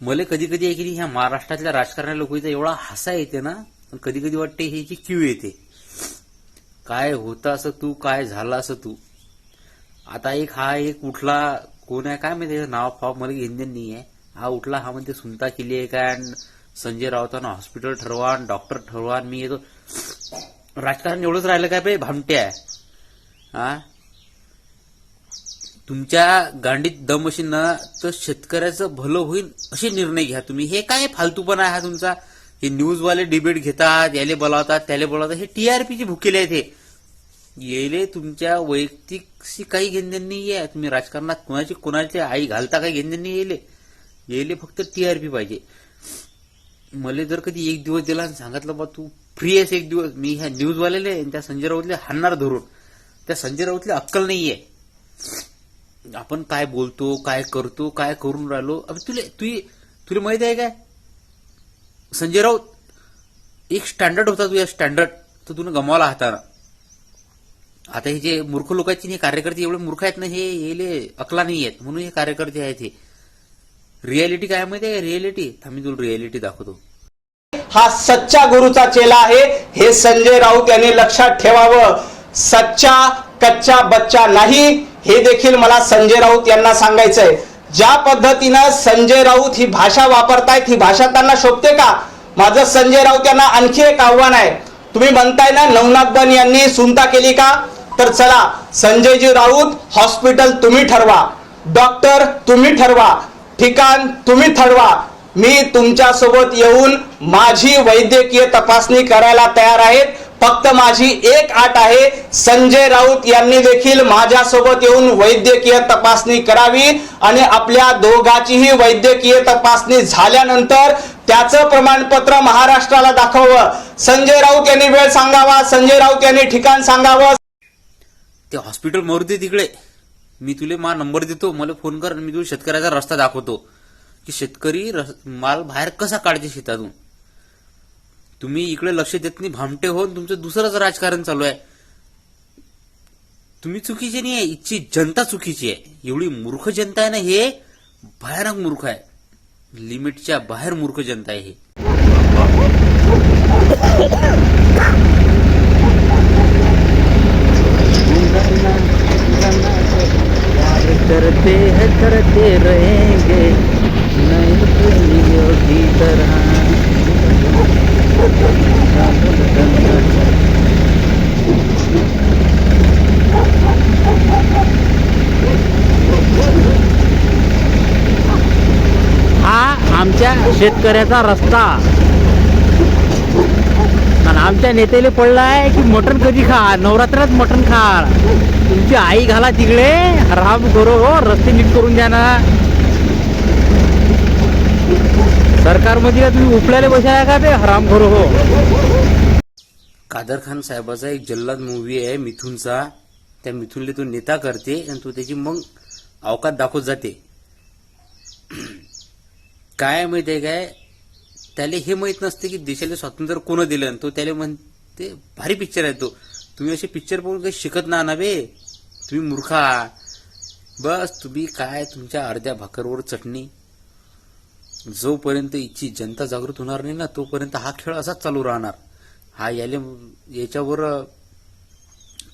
मला कधी कधी आहे की ह्या महाराष्ट्रातल्या राजकारण्या लोकांचा एवढा हसा येते ना कधी कधी वाटते ह्याची क्यू येते. काय होतं असं तू काय झाला असं तू. आता एक हा एक उठला कोण आहे काय माहिती नाव फाव मला घेणं नाही आहे. हा उठला हा म्हणते सुनता केली आहे काय? आणि संजय राऊतांना हॉस्पिटल ठरवा आणि डॉक्टर ठरवा मी येतो. राजकारण एवढंच राहिलं काय बे भामटे आहे. हा? तुमच्या गांडीत दम अशी ना तर शेतकऱ्याचं भलं होईल असे निर्णय घ्या तुम्ही. हे काय फालतूपणा आहे हा तुमचा? हे न्यूजवाले डिबेट घेतात याले बोलावतात त्याले बोलावतात. हे टीआरपीचे भुकेले आहेत हे. येले तुमच्या वैयक्तिकशी काही घेणं नाही आहे. तुम्ही राजकारणात कोणाची कोणाची आई घालता काही घेणं नाही येले. येले फक्त टीआरपी पाहिजे. मला जर कधी एक दिवस दिला आणि सांगितलं बा तू फ्री आहेस एक दिवस. मी ह्या न्यूजवालेले आणि त्या संजय राऊतले हाणणार धरून. त्या संजय राऊतले अक्कल नाही आहे आपण काय बोलतो काय करतो काय करून राहिलो? तुला तुले तुला माहीत आहे काय? संजय राऊत एक स्टँडर्ड होता तुझ्या स्टँडर्ड तो तुला गमावला हाताना. आता हे जे मूर्ख लोकांचे हे कार्यकर्ते एवढे मूर्ख आहेत ना हे येले अकला नाही आहेत. म्हणून हे कार्यकर्ते आहेत हे. रियालिटी काय माहिती आहे? रियालिटी थांब तुला रियालिटी दाखवतो. हा सच्चा गुरुचा चेला आहे. हे संजय राऊत यांनी लक्षात ठेवावं. सच्चा कच्चा बच्चा नाही. हे देखील मला संजय राऊत यांना सांगायचंय. ज्या पद्धतीनं संजय राऊत ही भाषा वापरतायत ही भाषा त्यांना शोभते का? माझं संजय राऊत यांना आणखी एक आव्हान आहे. तुम्ही म्हणताय ना नवनाथ बन यांनी सुनता केली का? तर चला संजयजी राऊत हॉस्पिटल तुम्ही ठरवा. डॉक्टर तुम्ही ठरवा. ठिकाण तुम्ही ठरवा. मी तुमच्यासोबत येऊन माझी वैद्यकीय तपासणी करायला तयार आहेत. फक्त माझी एक आट आहे. संजय राऊत यांनी देखील माझ्यासोबत येऊन वैद्यकीय तपासणी करावी आणि आपल्या दोघाचीही वैद्यकीय तपासणी झाल्यानंतर त्याचं प्रमाणपत्र महाराष्ट्राला दाखवावं. संजय राऊत यांनी वेळ सांगावा. संजय राऊत यांनी ठिकाण सांगावं. ते हॉस्पिटल मरू तिकडे. मी तुले मा नंबर देतो. मला फोन कर आणि मी तुला शेतकऱ्याचा रस्ता दाखवतो. की शेतकरी माल बाहेर कसा काढते शेतातून? तुम्ही इकडे लक्ष देत नाही भामटे होऊन तुमचं दुसरंच राजकारण चालू आहे. तुम्ही चुकीचे नाही आहे इथची जनता चुकीची आहे. एवढी मूर्ख जनता आहे ना हे? भयानक मूर्ख आहे. लिमिटच्या बाहेर मूर्ख जनता आहे हे. करते हैं करते रहे नए प्रेमियों की तरह हा आमच्या शेतकऱ्याचा रस्ता. आणि आमच्या नेत्याला पडलाय की मटण कधी खा नवरात्रात मटण खा तुमची आई घाला तिकडे. राम करो हो रस्ते नीट करून द्या ना. सरकारमध्ये का तुम्ही उपल्याला बसाय का ते? हराम करो हो. कादर खान साहेबाचा एक जल्लाद मूवी आहे मिथूनचा. त्या मिथूनले तो नेता करते आणि तो त्याची मग अवकात दाखवत जाते. काय माहिती आहे काय त्याला हे माहीत नसते की देशाला स्वातंत्र्य कोण दिलं. आणि तो त्याला म्हणते भारी पिक्चर आहे तो. तुम्ही असे पिक्चर पाहून काही शिकत ना ना बे. तुम्ही मूर्खा बस तुम्ही काय तुमच्या अर्ध्या भाकरवर चटणी? जोपर्यंत इच्छी जनता जागृत होणार नाही ना तोपर्यंत हा खेळ असाच चालू राहणार. हा याले याच्यावर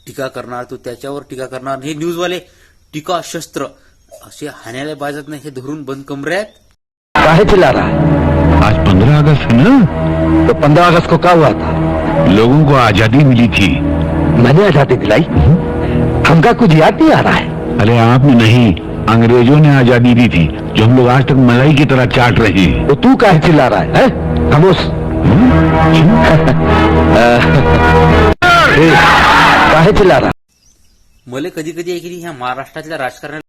टीका करणार तो त्याच्यावर टीका करणार. हे न्यूजवाले टीका शस्त्र असे हाण्याला बाजत नाही हे धरून बंद आहेत काहे चिल्ला रहा है? आज पंद्रह अगस्त है ना? तो पंद्रह अगस्त को क्या हुआ था? लोगों को आज़ादी मिली थी। मैंने आज़ादी दिलाई। हमका कुछ याद नहीं आ रहा है। अरे आपने नहीं अंग्रेज़ों ने आज़ादी दी थी जो हम लोग आज तक मलाई की तरह चाट रहे हैं। तो तू काहे चिल्ला रहा है, है? खामोश। ए, काहे चिल्ला रहा मला कधी कधी नाही ह्या महाराष्ट्रातल्या राजकारण